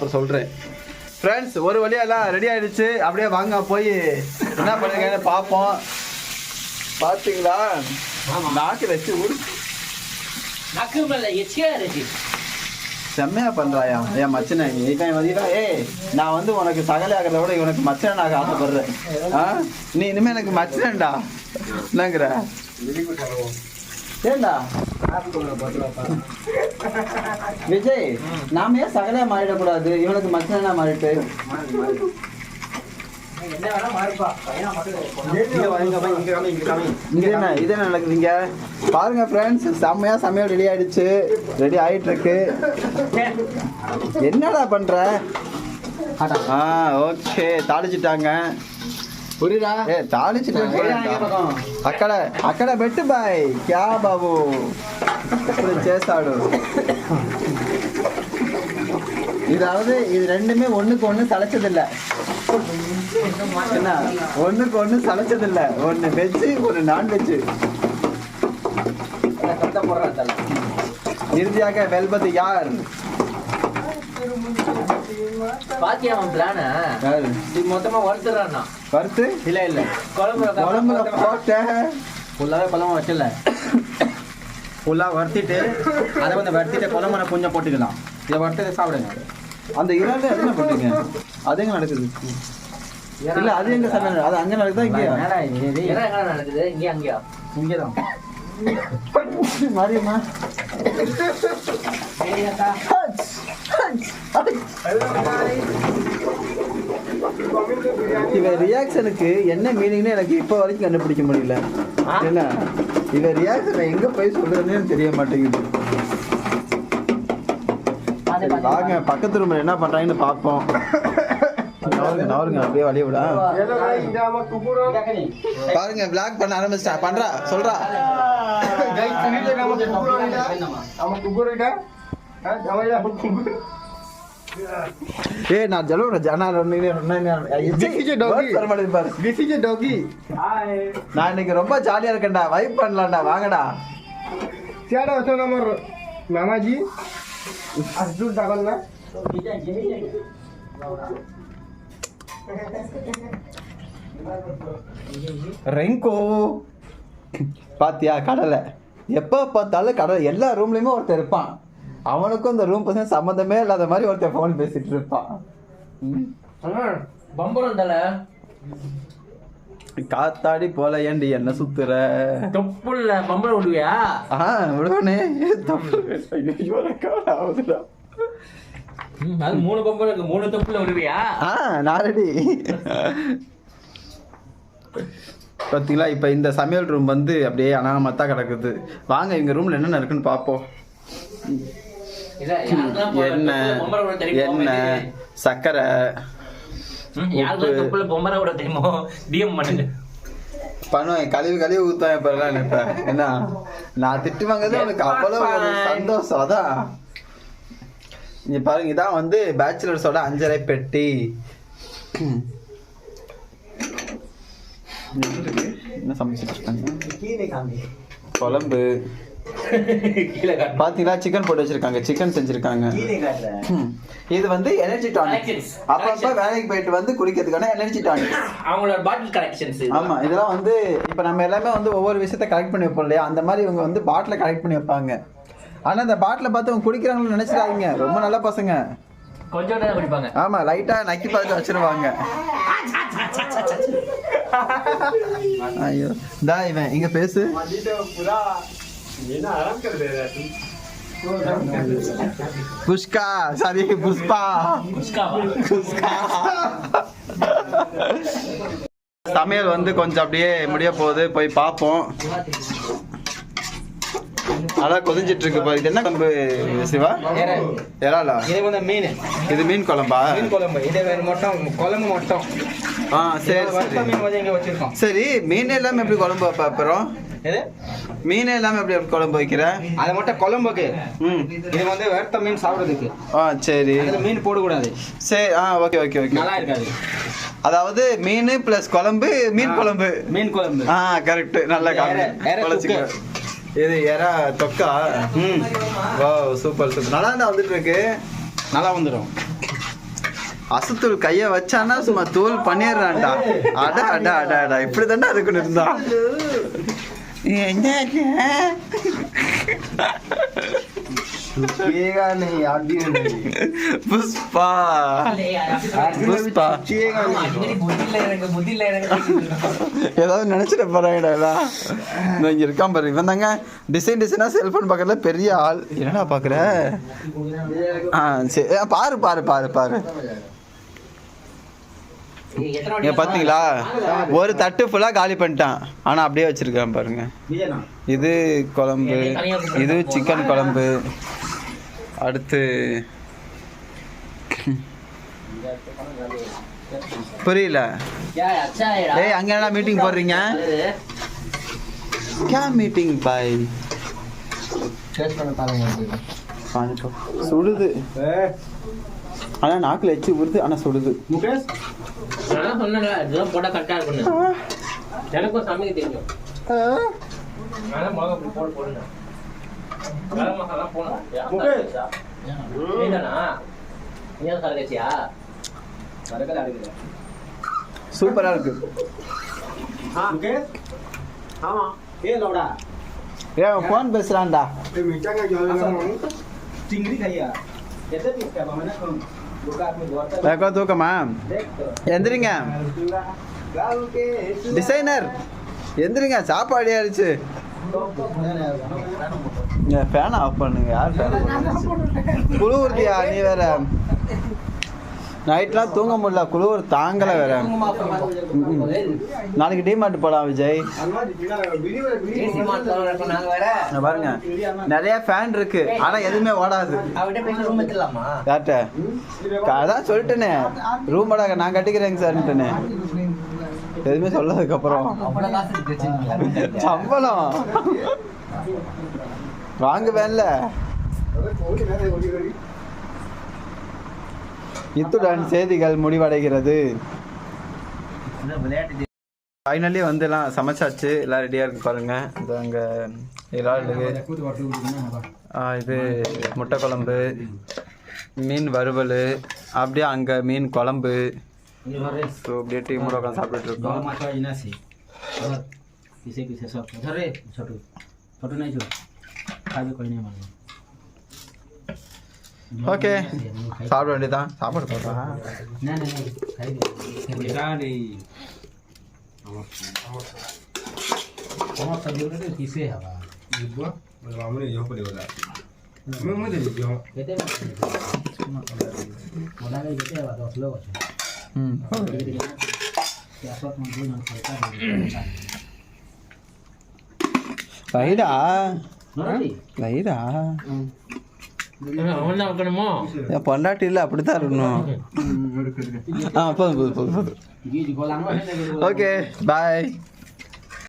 அப்புறம் சொல்கிறேன் ஃப்ரெண்ட்ஸ் ஒரு வழியா எல்லாம் ரெடி ஆயிடுச்சு. அப்படியே வாங்க போய் என்ன பண்ணுங்கன்னு பார்ப்போம். பார்த்தீங்களா நாக்கு வச்சு ஊரு நக்கு மேல எச்சியா இருக்கு. செம்மையா பண்றாயா? என் மச்சனை இவன் வந்தீங்கன்னா ஏய் நான் வந்து உனக்கு சகல ஆகிறத விட இவனுக்கு மச்சனை நான் ஆசைப்படுறேன். ஆ? நீ இனிமே எனக்கு மச்சனண்டா என்னங்கிற? ஏண்டா? விஜய் நாம ஏன் சகலையா மாறிடக்கூடாது? இவனுக்கு மச்சனா மாறிட்டு என்ன வேணா மாறுப்பா என்ன? இது என்ன நடக்குதுங்க? பாருங்க ஃப்ரெண்ட்ஸ் செம்மையா சமையல் ரெடி ஆயிடுச்சு. ரெடி ஆயிட்டு இருக்கு என்னடா பண்ற? ஆ ஓகே தாளிச்சிட்டாங்க. புரியுதா ఏ తాళించినాక అక్కడ అక్కడ పెట్టు బాయ్ క్యా బాబు ఇప్పుడు చేస్తాడు இதாவது இது ரெண்டுமே ஒண்ணுக்கு ஒண்ணு சளைச்சதில்ல என்ன ஒண்ணுக்கு ஒண்ணு சளைச்சதில்ல ஒண்ணு வெஜ் ஒரு நான்வெஜ் கரெக்டா போடுறா தல இறுதியாக வெல்வது யார் பாத்தியா அவன் பிளான மொத்தமா வறுத்துறான்னா? வறுத்து? இல்ல இல்ல. குழம்புல குழம்புல போட்ட. ஃபுல்லாவே குழம்பு வச்சல. ஃபுல்லாக வறுத்திட்டு அதை வந்து வறுத்திட்டு குழம்புல கொஞ்சம் போட்டுக்கலாம். இதை வறுத்து சாப்பிடுங்க. அந்த இறால என்ன பண்றீங்க அது எங்க நடக்குது? இல்ல அது எங்க சமையல் அது அங்க நடக்குதா இங்க நடக்குது? இங்க அங்கயா? இங்கே தான் மாரியம்மா. இவ ரியாக்ஷனுக்கு என்ன மீனிங்னு எனக்கு இப்போ வரைக்கும் கண்டுபிடிக்க முடியல. என்ன இவ ரியாக்ஷன் எங்க போய் சொல்றதுன்னு எனக்கு தெரிய மாட்டேங்குது. வாங்க பக்கத்து ரூம்ல என்ன பண்றாங்கன்னு பாப்போம் நவருங்க நவருங்க அப்படியே விடா. பாருங்க பிளாக் பண்ண ஆரம்பிச்சிட்டா. பண்றா சொல்றா. ஏய் நான் ஜலோட ஜனா பாரு நான் இன்னைக்கு ரொம்ப ஜாலியா இருக்கேன்டா வைப் பண்ணலாம்டா வாங்கடா ક્યારે હતો તમારો મામાજી અર્જુન ટાકલ ના ரெங்கோ பாத்தியா கடலை எப்போ பார்த்தாலும் கடலை எல்லா ரூம்லயுமே ஒருத்தர் இருப்பான் அவனுக்கும் இந்த ரூம் பசங்க சம்மந்தமே இல்லாத மாதிரி ஒருத்தர் ஃபோன் பேசிட்டு இருப்பான். பம்பரம் தல. காத்தாடி போல ஏண்டி என்ன சுத்துற? தொப்புல பம்பரம் விடுவியா? ஆ விடுவனே. தப்பு அது மூணு பம்பரம் இருக்கு. மூணு தொப்புல விடுவியா? ஆ நான் ரெடி பார்த்தீங்களா இப்போ இந்த சமையல் ரூம் வந்து அப்படியே அனாமத்தா கிடக்குது. வாங்க இவங்க ரூம்ல என்னென்ன இருக்குன்னு பார்ப்போம் இல்ல யாருக்கெல்லாம் போ- எண்ணெய் தொப்புல பம்பரம் விட தெரியுமோ டிஎம் பண்ணுங்க. பண்ணுவேன் கழுவி கழுவி ஊத்துவேன் இப்ப எல்லாம் இப்ப என்ன? நான் திட்டு வாங்குறது உனக்கு அவ்வளவு ஒரு சந்தோஷம் அதான். இங்க பாருங்க இதான் வந்து பேச்சுலர்ஸோட அஞ்சரை பெட்டி. என்ன சமைச்சிட்டு இருக்காங்க குழம்பு. பாத்தீங்களா? சிக்கன் போட்டு வச்சிருக்காங்க. சிக்கன் செஞ்சிருக்காங்க. இது வந்து எனர்ஜி டானிக். அப்பப்ப வேலைக்கு போயிட்டு வந்து குடிக்கிறதுக்கான எனர்ஜி டானிக் அவங்களோட பாட்டில் கலெக்ஷன்ஸ் ஆமா இதெல்லாம் வந்து இப்ப நம்ம எல்லாமே வந்து ஒவ்வொரு விஷயத்த கலெக்ட் பண்ணி வைப்போம் இல்லையா? அந்த மாதிரி இவங்க வந்து பாட்டில கலெக்ட் பண்ணி வைப்பாங்க. ஆனா அந்த பாட்டில பார்த்து அவங்க குடிக்கிறாங்கன்னு நினைச்சிடாதீங்க. ரொம்ப நல்ல பசங்க. கொஞ்சம் நேரம் குடிப்பாங்க. ஆமா லைட்டா நக்கி பார்த்து வச்சிருவாங்க. ஐயோ. தா இவன் இங்க பேசு. புஷ்கா சாரி புஷ்பா. குஸ்கா சமையல் வந்து கொஞ்சம் அப்படியே முடிய போகுது. போய் பார்ப்போம். அதான் கொதிஞ்சிட்டு இருக்கு பாரு. இது என்ன குழம்பு சிவா? எறாலா இது வந்து மீன் இது மீன் குழம்பா? மீன் குழம்பு இது வேறு மட்டும் குழம்பு மட்டும் ஆ சரி சரி மீன் எல்லாமே எப்படி குழம்பு வைப்ப அப்புறம்? மீன் எல்லாமே அப்படி குழம்பு வைக்கிற? அதை மட்டும் குழம்புக்கு. ம். இது வந்து வேர்த்த மீன் சாப்பிட்றதுக்கு. ஆ சரி. மீன் போடக்கூடாது. சரி ஆ ஓகே ஓகே ஓகே. நல்லா இருக்காது. அதாவது மீன் பிளஸ் குழம்பு மீன் குழம்பு. மீன் குழம்பு. ஆ கரெக்ட் நல்லா காமிச்சு இது எறா தொக்கா? ம். வா சூப்பர் சூப்பர் நல்லா தான் வந்துட்டு இருக்கு நல்லா வந்துடும் அசத்தூள் கைய வச்சானா சும்மா தூள் பண்ணிடுறான்டா. அட அட அட அட. இப்படி தாண்டா இருக்குன்னு இருந்தா नहीं आगे नहीं புஷ்பா புஷ்பா ஆமா, அடிக்கடி புத்தியில இறங்கு, புத்தியில இறங்கு. ஏதாவது நினைச்சிட போறாங்கடா எல்லாம். இதோ இங்க இருக்கான் பாரு இவன் தாங்க டிசைன் டிசைனா செல்போன் பக்கத்துல பெரிய ஆள் என்னடா பாக்குற ஆ சரி ஆ, பாரு பாரு பாரு பாரு நீங்கள் பார்த்தீங்களா ஒரு தட்டு ஃபுல்லாக காலி பண்ணிட்டான். ஆனால் அப்படியே வச்சுருக்கான் பாருங்க. இது குழம்பு. இது சிக்கன் குழம்பு. அடுத்து புரியல. ஏய் அங்கே என்ன மீட்டிங் போடுறீங்க? கே மீட்டிங் பாய் சுடுது. ஆனால் நாக்கில் வச்சு உருது ஆனால் சுடுது. நான் சொன்னல இதெல்லாம் போட்டா கரெக்டா இருக்கும்னு. எனக்கும் தெரியும். நான் மிளகா போனா என்னடா ஏன் சரகச்சியா சரகல சூப்பரா இருக்கு. ஓகே ஆமா. ஏ லவுடா? ஏ ஃபோன் பேசுறான்டா. ஏ மிட்டாங்க கையா? எத்தனை பிஸ்கா தூக்கம் தூக்கமா? எந்திரிங்க. டிசைனர் எந்திரிங்க. சாப்பாடு ஆயிடுச்சு ஃபேனை ஆஃப் பண்ணுங்க. யார் ஃபேன் குளிர்த்தியா நீ வேற? நைட்லாம் தூங்க முடியல. குளிர் தாங்கலை வேற. நாளைக்கு டிமார்ட் போலாம் விஜய். பாருங்க. நிறைய ஃபேன் இருக்கு. ஆனா எதுவுமே ஓடாது. யார்கிட்ட? அதான் சொல்லிட்டேனே. ரூம் நான் கட்டிக்கிறேங்க சார்ன்ட்டுனே எதுவுமே சொல்லாததுக்கு அப்புறம். சம்பளம். வாங்குவேன்ல இத்துடன் செய்திகள் முடிவடைகிறது. ஃபைனலி வந்து எல்லாம் சமைச்சாச்சு. எல்லாம் ரெடியாக இருக்கு பாருங்க. இது அங்கே இறால் இது முட்டை குழம்பு மீன் வறுவல் அப்படியே அங்கே மீன் குழம்பு. ஸோ அப்படியே டீமோட உட்காந்து சாப்பிட்டுட்டு இருக்கோம். ఓకే సాపడండి దా సాపడతా లైరా లైరా அவன் தான் வைக்கணுமோ என் பொண்டாட்டி இல்லை இருக்கணும். போதும் போதும் போதும் ஓகே பாய்